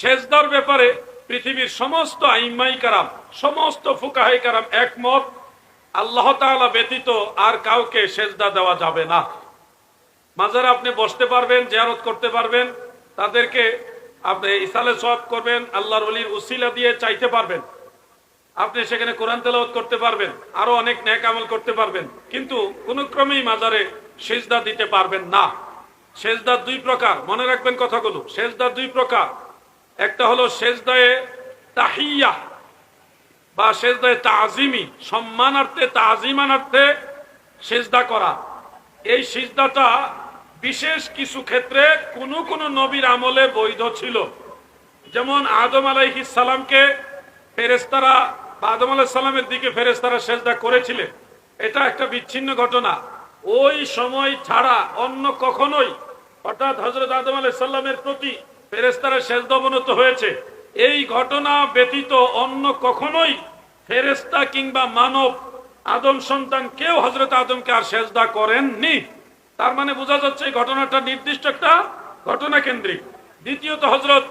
সেজদার ব্যাপারে পৃথিবীর সমস্ত আইমাই কারাম, সমস্ত ফুকাহাই কারাম একমত, আল্লাহ তাআলা ব্যতীত আর কাউকে সেজদা দেওয়া যাবে না। মাজারে আপনি বসতে পারবেন, জিয়ারত করতে পারবেন, তাদেরকে আপনি ইসালে সব করবেন, আল্লাহর ওলির উসিলা দিয়ে চাইতে পারবেন। আপনি সেখানে কোরআন তেলাওয়াত করতে পারবেন, আরও অনেক ন্যাক আমল করতে পারবেন, কিন্তু কোনো ক্রমেই মাজারে সেজদা দিতে পারবেন না। সেজদার দুই প্রকার, মনে রাখবেন কথাগুলো, সেজদার দুই প্রকার। একটা হলো সেজদায়ে তাহিয়া বা সেজদায়ে তাজিমি, সম্মানার্থে, তাজিমানার্থে সেজদা করা। এই সিজদাটা বিশেষ কিছু ক্ষেত্রে কোনো কোনো নবীর আমলে বৈধ ছিল। যেমন আদম আলাইহিস সালামকে ফেরেস্তারা বা আদম আলাইহিস সালামের দিকে ফেরেস্তারা সেজদা করেছিলেন। এটা একটা বিচ্ছিন্ন ঘটনা। ওই সময় ছাড়া অন্য কখনোই, অর্থাৎ হজরত আদম আলাইহিস সালামের প্রতি ফেরেস্তারা সেজদা অবনত হয়েছে। এই ঘটনা ব্যতীত অন্য কখনোই ফেরেস্তা কিংবা মানব, আদম সন্তান কেউ হজরত আদমকে আর সেজদা করেননি। তার মানে বোঝা যাচ্ছে ঘটনাটা নির্দিষ্ট একটা ঘটনা কেন্দ্রিক। দ্বিতীয়ত হজরত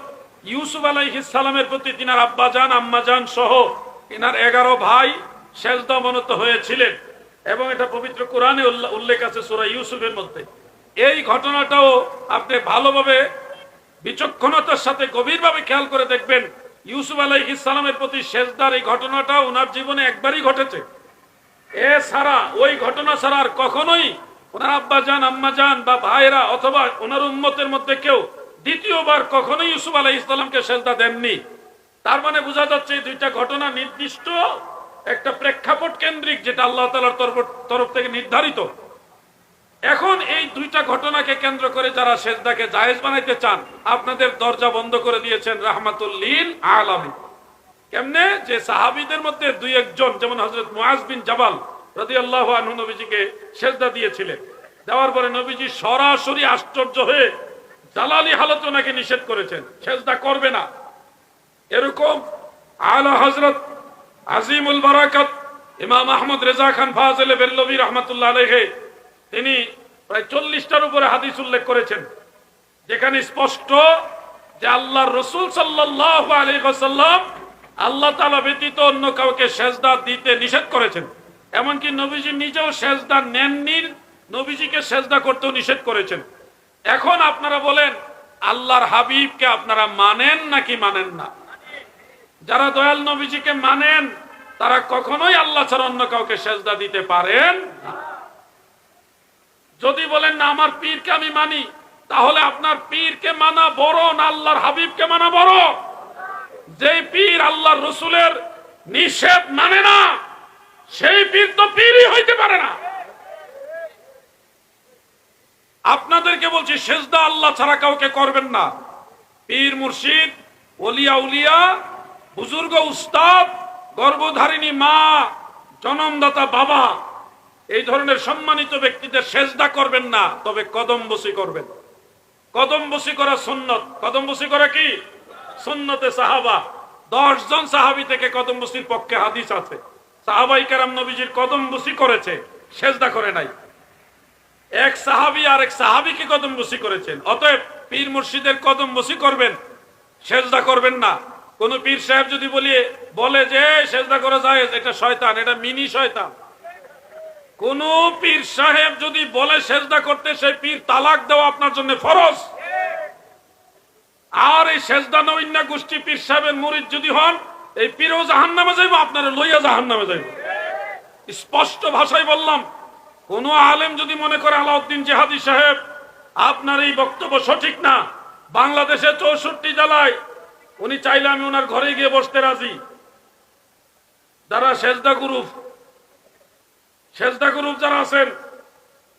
ইউসুফ আলাইহিস সালামের প্রতি তিনার আব্বাজান, আম্মাজান সহ তিনার এগারো ভাই সেজদা অবনত হয়েছিলেন। এবং এটা পবিত্র কোরআনে উল্লেখ আছে সূরা ইউসুফের মধ্যে। এই ঘটনাটাও আপনি ভালোভাবে বিচক্ষণতার সাথে গভীরভাবে খেয়াল করে দেখবেন, ইউসুফ আলাইহিস সালামের প্রতি শেষদার এই ঘটনাটা ওনার জীবনে একবারই ঘটেছে। এ ওই ঘটনা ছাড়া আর কখনোই ওনার আব্বা যান আম্মা যান বা ভাইরা অথবা ওনার উম্মতের মধ্যে কেউ দ্বিতীয়বার কখনোই ইউসুফ আলাহ ইসলামকে সেজদা দেননি। তার মানে বোঝা যাচ্ছে এই দুইটা ঘটনা নির্দিষ্ট একটা প্রেক্ষাপট কেন্দ্রিক, যেটা আল্লাহ তালার তরফ থেকে নির্ধারিত। এখন এই দুইটা ঘটনাকে কেন্দ্র করে যারা সেজদাকে জায়েজ বানাইতে চান, আপনাদের দরজা বন্ধ করে দিয়েছেন রাহমাতুল্লিল আলামী কেমনে? যে সাহাবিদের মধ্যে দুই একজন, যেমন হজরত মুআজ বিন জাবাল রাদিয়াল্লাহু আনহু নবীজিকে সেজদা দিয়েছিলেন, দেওয়ার পরে নবীজি সরাসরি আশ্চর্য হয়ে জালালি হালত ওনাকে নিষেধ করেছেন, সেজদা করবে না। এরকম আলা হজরত আজিমুল বারাকাত ইমাম আহমদ রেজা খান ফাজলে বেল্লবী রহমতুল্লাহ আলহে তিনি প্রায় চল্লিশটার উপরে হাদিস উল্লেখ করেছেন, যেখানে স্পষ্ট যে আল্লাহ রসুল সাল্লাহ আল্লাহ তালা ব্যতীত অন্য কাউকে সেজদা দিতে নিষেধ করেছেন। এমনকি নবীজি নিজেও সেজদা নেননি, নবীজিকে সেজদা করতেও নিষেধ করেছেন। এখন আপনারা বলেন, আল্লাহর হাবিবকে আপনারা মানেন নাকি মানেন না? যারা দয়াল নবীজিকে মানেন, তারা কখনোই আল্লাহ ছাড়া অন্য কাউকে সেজদা দিতে পারেন না। যদি বলেন, না, আমার পীরকে আমি মানি, তাহলে আপনার পীরকে মানা বড় না আল্লাহর হাবিবকে মানা বড়? যে পীর আল্লাহর রসুলের নিষেধ মানে না, সেই পীর তো পীরই হইতে পারে না। আপনাদেরকে বলছি, সেজদা আল্লাহ ছাড়া কাউকে করবেন না। পীর মুর্শিদ, ওলিয়া উলিয়া, বুজুর্গ উস্তাদ, গর্ভধারিণী মা, জনমদাতা বাবা এই ধরনের সম্মানিত ব্যক্তিদের সেজদা করবেন না, তবে কদম বসি করবেন। কদম বসি করা সুন্নত। কদম বসি করা কি? সুন্নতে সাহাবা। দশ জন সাহাবি থেকে কদম বসির পক্ষে হাদিস আছে। সাহাবাই কারাম নবীজির কদম বসি করেছে, সেজদা করে নাই। এক সাহাবি আর এক সাহাবিকে কদম বসি করেছেন। অতএব পীর মুর্শিদের কদম বসি করবেন, সেজদা করবেন না। কোন পীর সাহেব যদি বলি, বলে যে সেজদা করা যায় এটা শয়তান, এটা মিনি শয়তান। কোন পীর সাহেব যদি বলে সেজদা করতে, সেই পীর তালাক দেওয়া আপনার জন্য ফরজ। আর এই সেজদা নৈন্যা গোষ্ঠী পীর সাহেবের মুরিদ যদি হন, এই পীরও জাহান নামে যাইব আপনারা লইয়া জাহান নামে যাইব। স্পষ্ট ভাষায় বললাম, কোন আলেম যদি মনে করে আলাউদ্দিন জেহাদি সাহেব, আপনার এই বক্তব্য সঠিক না, বাংলাদেশে চৌষট্টি জেলায় উনি চাইলে আমি ওনার ঘরে গিয়ে বসতে রাজি। যারা সেজদা গ্রুপ সেজদা গ্রুপ যারা আছেন,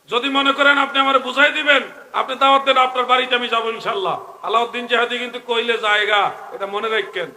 যদি মনে করেন আপনি আমার বুঝাই দিবেন, আপনি দাওয়াত দেন, আপনার বাড়িতে আমি যাব ইনশাল্লাহ। আলাউদ্দিন জাহাদি কিন্তু কইলে জায়গা, এটা মনে রাখবেন